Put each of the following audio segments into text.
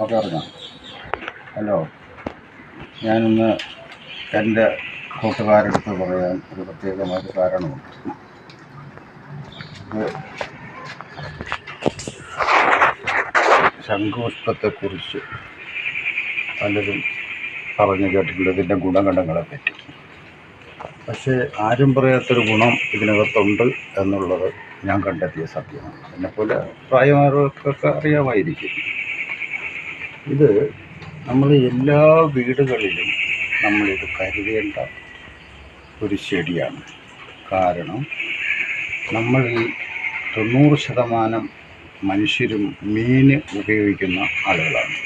പറഞ്ഞോ ഹലോ. ഞാനിന്ന് എന്റെ കൂട്ടുകാരെടുത്ത് പറയാൻ ഒരു പ്രത്യേകമായ കാരണമുണ്ട്. ഇത് ശംഖുപുഷ്പത്തെക്കുറിച്ച് പലരും പറഞ്ഞു കേട്ടിട്ടുണ്ട്. ഇതിന്റെ ഗുണഗണങ്ങളെ പറ്റി പക്ഷേ ആരും പറയാത്തൊരു ഗുണം ഇതിനകത്തുണ്ട് എന്നുള്ളത് ഞാൻ കണ്ടെത്തിയ സത്യമാണ്. എന്നെപ്പോലെ പ്രായമായവർക്കൊക്കെ അറിയാമായിരിക്കും. ഇത് നമ്മൾ എല്ലാ വീടുകളിലും നമ്മളിത് കരുതേണ്ട ഒരു ചെടിയാണ്. കാരണം നമ്മൾ തൊണ്ണൂറ് ശതമാനം മനുഷ്യരും മീൻ ഉപയോഗിക്കുന്ന ആളുകളാണ്.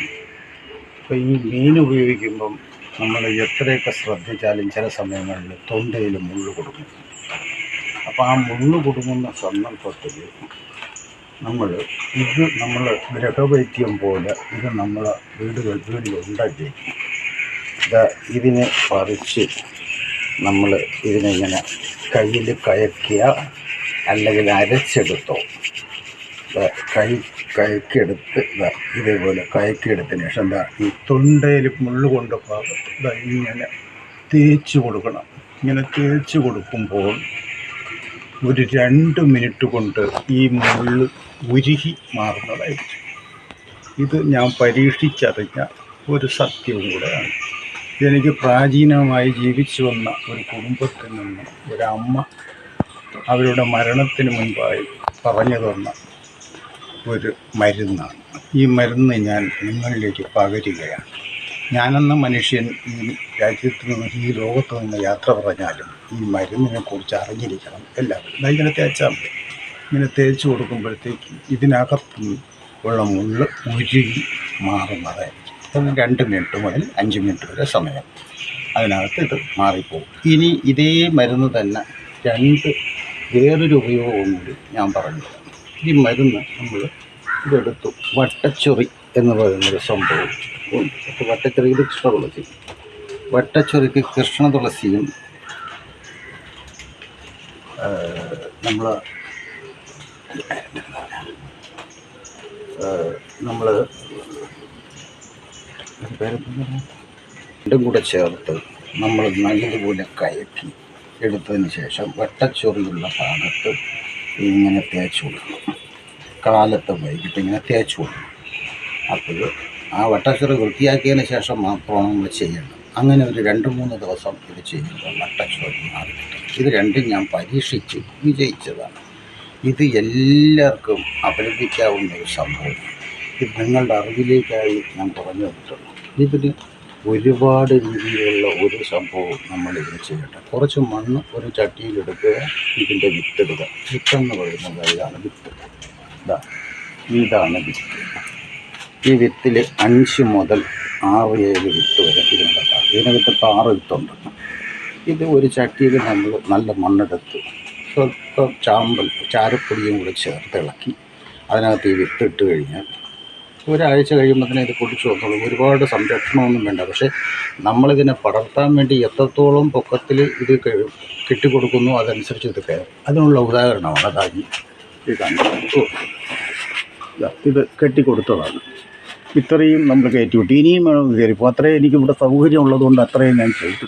അപ്പോൾ ഈ മീൻ ഉപയോഗിക്കുമ്പം നമ്മൾ എത്രയൊക്കെ ശ്രദ്ധിച്ചാലും ചില സമയങ്ങളിൽ തൊണ്ടയിൽ മുള്ളു കൊടുക്കും അപ്പോൾ ആ മുള്ളു കൊടുക്കുന്ന സന്ദർഭത്തിൽ നമ്മൾ ഇത് നമ്മൾ ഗ്രഹവൈദ്യം പോലെ ഇത് നമ്മൾ വീടുകൾ വീട്ടിലുണ്ടെങ്കിൽ ഇത് ഇതിനെ പറിച്ച് നമ്മൾ ഇതിനെങ്ങനെ കയ്യിൽ കയക്കുക അല്ലെങ്കിൽ അരച്ചെടുത്തോ. കൈ കയക്കെടുത്ത് ഇതാ ഇതേപോലെ കയക്കെടുത്തതിന് ശേഷം എന്താ ഈ തൊണ്ടയിൽ മുള്ളു കൊണ്ട് ഇതാ ഇങ്ങനെ തേച്ച് കൊടുക്കണം. ഇങ്ങനെ തേച്ച് കൊടുക്കുമ്പോൾ ഒരു രണ്ട് മിനിറ്റ് കൊണ്ട് ഈ മുള്ള് ഉരുകി മാറുന്നതായിരിക്കും. ഇത് ഞാൻ പരീക്ഷിച്ചറിഞ്ഞ ഒരു സത്യവും കൂടെയാണ്. ഇതെനിക്ക് പ്രാചീനമായി ജീവിച്ചു വന്ന ഒരു കുടുംബത്തിൽ നിന്ന് ഒരമ്മ അവരുടെ മരണത്തിന് മുൻപായി പറഞ്ഞു തന്ന ഒരു മരുന്നാണ്. ഈ മരുന്ന് ഞാൻ നിങ്ങളിലേക്ക് പകരുകയാണ്. ഞാനെന്ന മനുഷ്യൻ ഈ രാജ്യത്ത് നിന്ന് ഈ ലോകത്ത് നിന്ന് യാത്ര പറഞ്ഞാലും ഈ മരുന്നിനെ കുറിച്ച് അറിഞ്ഞിരിക്കണം. എല്ലാവരും ഇങ്ങനെ തേച്ചാൽ മതി. ഇങ്ങനെ തേച്ച് കൊടുക്കുമ്പോഴത്തേക്ക് ഇതിനകത്ത് ഉള്ള മുള്ള് ഉരുകി മാറുന്നതായിരിക്കും അത് രണ്ട് മിനിറ്റ് മുതൽ അഞ്ച് മിനിറ്റ് വരെ സമയം അതിനകത്ത് ഇത് മാറിപ്പോകും. ഇനി ഇതേ മരുന്ന് തന്നെ രണ്ട് വേറൊരു ഉപയോഗവും കൂടി ഞാൻ പറഞ്ഞു ഈ മരുന്ന് നമ്മൾ ഇതെടുത്തു വട്ടച്ചൊറി എന്ന് പറയുന്നൊരു സംഭവം വട്ടച്ചൊറിയിൽ കൃഷ്ണ തുളസി വട്ടച്ചെറിക്ക് കൃഷ്ണ തുളസിയും നമ്മൾ നമ്മൾ രണ്ടും കൂടെ ചേർത്ത് നമ്മൾ നല്ലതുപോലെ കയറ്റി എടുത്തതിന് ശേഷം വട്ടച്ചൊറിയുള്ള ഭാഗത്ത് ഇങ്ങനെ തേച്ചു കൊടുക്കണം. കാലത്ത് വൈകിട്ട് ഇങ്ങനെ തേച്ചു കൊടുക്കണം. അപ്പോൾ ആ വട്ടച്ചൊറി വൃത്തിയാക്കിയതിന് ശേഷം മാത്രമാണ് നമ്മൾ ചെയ്യേണ്ടത്. അങ്ങനെ ഒരു രണ്ട് മൂന്ന് ദിവസം ഇത് ചെയ്യുമ്പോൾ വട്ടച്ചൊറി മാറി കിട്ടും. ഇത് രണ്ടും ഞാൻ പരീക്ഷിച്ച്. വിജയിച്ചതാണ്. ഇത് എല്ലാവർക്കും അപലപിക്കാവുന്ന ഒരു സംഭവം. ഇത് നിങ്ങളുടെ അറിവിലേക്കായി ഞാൻ പറഞ്ഞു തന്നിട്ടുള്ളൂ ഇതിന് ഒരുപാട് രീതിയിലുള്ള ഒരു സംഭവം നമ്മൾ ഇതിന് ചെയ്യട്ടെ. കുറച്ച് മണ്ണ് ഒരു ചട്ടിയിലെടുക്കുക ഇതിന്റെ വിത്തെടുക്കുക. വിത്തെന്ന് പറയുന്നത് ഇതാണ് വിത്ത്. ഇതാ ഇതാണ് വിത്ത്. ഈ വിത്തിൽ അഞ്ച് മുതൽ ആറ് ഏഴ് വിത്ത് വരെ ഇതിനകത്താണ് ഇതിനകത്ത് ഇപ്പോൾ ആറ് വിത്തുണ്ട്. ഇത് ഒരു ചട്ടിയിൽ നമ്മൾ നല്ല മണ്ണെടുത്ത്. സ്വല്പം ചാമ്പൽ ചാരപ്പൊടിയും കൂടി ചേർത്ത് ഇളക്കി. അതിനകത്ത് ഈ വിത്ത് ഇട്ട് കഴിഞ്ഞാൽ ഒരാഴ്ച കഴിയുമ്പോൾ തന്നെ ഇത് പൊടിച്ചു വന്നോളൂ. ഒരുപാട് സംരക്ഷണമൊന്നും വേണ്ട. പക്ഷേ നമ്മളിതിനെ പടർത്താൻ വേണ്ടി എത്രത്തോളം പൊക്കത്തിൽ ഇത് കിട്ടിക്കൊടുക്കുന്നു അതനുസരിച്ച് ഇത് കയറും. അതിനുള്ള ഉദാഹരണമാണ് അതായി ഇത് കണ്ടു ഇത് കെട്ടിക്കൊടുത്തതാണ്. ഇത്രയും നമ്മൾ കയറ്റി വിട്ടു. ഇനിയും വേണം കയറിപ്പോൾ അത്രയും എനിക്കിവിടെ സൗകര്യം ഉള്ളതുകൊണ്ട് അത്രയും ഞാൻ ചെയ്തു.